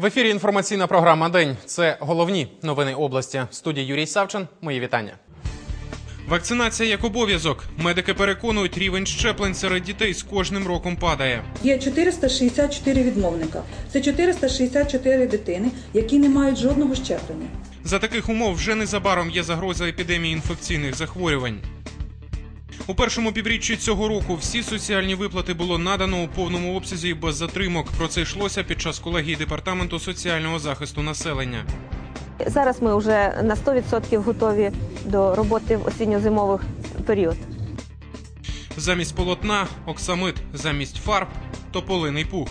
В ефірі інформаційна програма День. Це головні новини області. В студії Юрій Савчин. Мої вітання. Вакцинація як обов'язок. Медики переконують, рівень щеплень серед дітей з кожним роком падає. Є 464 відмовника. Це 464 дитини, які не мають жодного щеплення. За таких умов вже незабаром є загроза епідемії інфекційних захворювань. У першому півріччі цього року всі соціальні виплати було надано у повному обсязі і без затримок. Про це йшлося під час колегії департаменту соціального захисту населення. Зараз ми вже на 100% готові до роботи в осінньо-зимовий період. Замість полотна оксамит, замість фарб тополиний пух.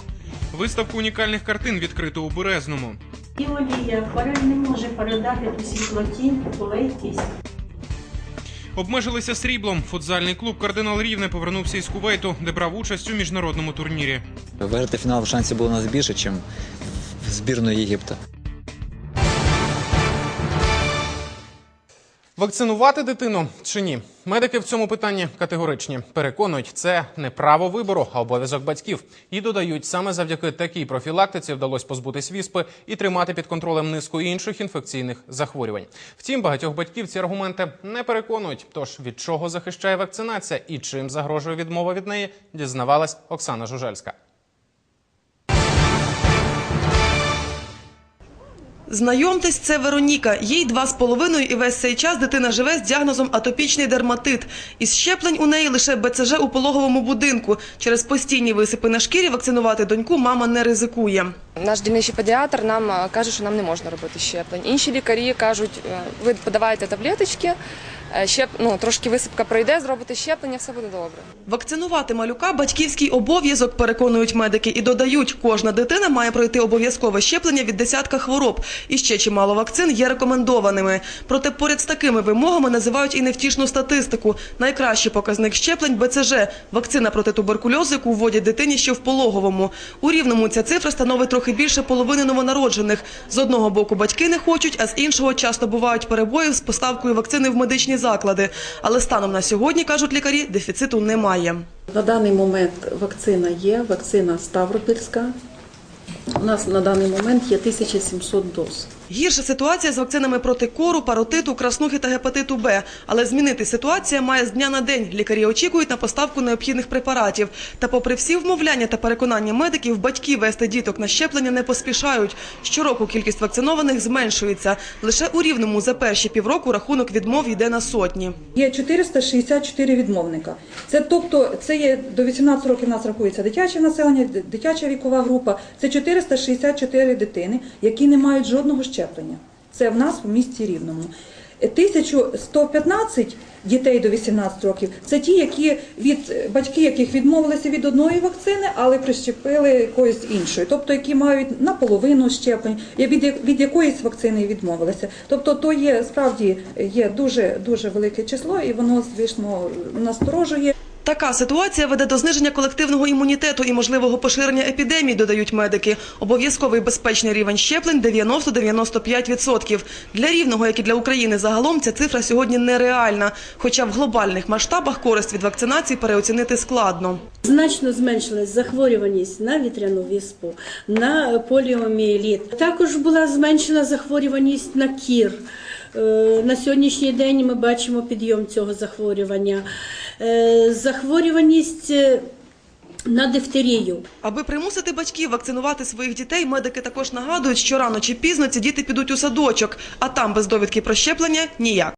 Виставку унікальних картин відкрито у Березному. І олія, не може передати ту світлотінь, полейкість. Обмежилися сріблом. Футзальний клуб Кардинал Рівне повернувся із Кувейту, де брав участь у міжнародному турнірі. Виграти фінал шансів було у нас більше, ніж в збірної Єгипта. Вакцинувати дитину чи ні? Медики в цьому питанні категоричні. Переконують, це не право вибору, а обов'язок батьків. І додають, саме завдяки такій профілактиці вдалося позбутись віспи і тримати під контролем низку інших інфекційних захворювань. Втім, багатьох батьків ці аргументи не переконують. Тож від чого захищає вакцинація і чим загрожує відмова від неї, дізнавалась Оксана Жужельська. Знайомтесь, це Вероніка. Їй два з половиною і весь цей час дитина живе з діагнозом атопічний дерматит. Із щеплень у неї лише БЦЖ у пологовому будинку. Через постійні висипи на шкірі вакцинувати доньку мама не ризикує. Наш дільничий педіатр нам е, каже, що нам не можна робити щеплень. Інші лікарі кажуть, е, ви подавайте таблеточки, е, щеп... ну, трошки висипка пройде, зробите щеплення, все буде добре. Вакцинувати малюка батьківський обов'язок, переконують медики, і додають, кожна дитина має пройти обов'язкове щеплення від десятка хвороб. І ще чимало вакцин є рекомендованими. Проте поряд з такими вимогами називають і невтішну статистику. Найкращий показник щеплень БЦЖ – вакцина проти туберкульозу, яку вводять дитині ще в пологовому. У Рівному ця цифра становить трохи більше половини новонароджених. З одного боку батьки не хочуть, а з іншого часто бувають перебої з поставкою вакцини в медичні заклади. Але станом на сьогодні, кажуть лікарі, дефіциту немає. На даний момент вакцина є, вакцина Ставропільська. У нас на даний момент є 1700 доз. Гірша ситуація з вакцинами проти кору, паротиту, краснухи та гепатиту Б. Але змінити ситуація має з дня на день. Лікарі очікують на поставку необхідних препаратів. Та попри всі вмовляння та переконання медиків, батьки вести діток на щеплення не поспішають. Щороку кількість вакцинованих зменшується. Лише у Рівному за перші півроку рахунок відмов йде на сотні. Є 464 відмовника. Це тобто це є до 18 років нас рахується дитяче населення, дитяча вікова група. Це 464 дитини, які не мають жодного щеплення. Це в нас в місті Рівному. Е, 1115 дітей до 18 років це ті, які від батьки, яких відмовилися від одної вакцини, але прищепили якоїсь іншої, тобто які мають наполовину щеплень, від, від якоїсь вакцини відмовилися. Тобто, то є справді є дуже дуже велике число, і воно звісно насторожує. Така ситуація веде до зниження колективного імунітету і можливого поширення епідемії, додають медики. Обов'язковий безпечний рівень щеплень 90-95%. Для Рівного, як і для України загалом, ця цифра сьогодні нереальна. Хоча в глобальних масштабах користь від вакцинації переоцінити складно. Значно зменшилась захворюваність на вітряну віспу, на поліомієліт. Також була зменшена захворюваність на кір. Е, На сьогоднішній день ми бачимо підйом цього захворювання. Е, Захворюваність е, на дифтерію. Аби примусити батьків вакцинувати своїх дітей, медики також нагадують, що рано чи пізно ці діти підуть у садочок, а там без довідки про щеплення ніяк.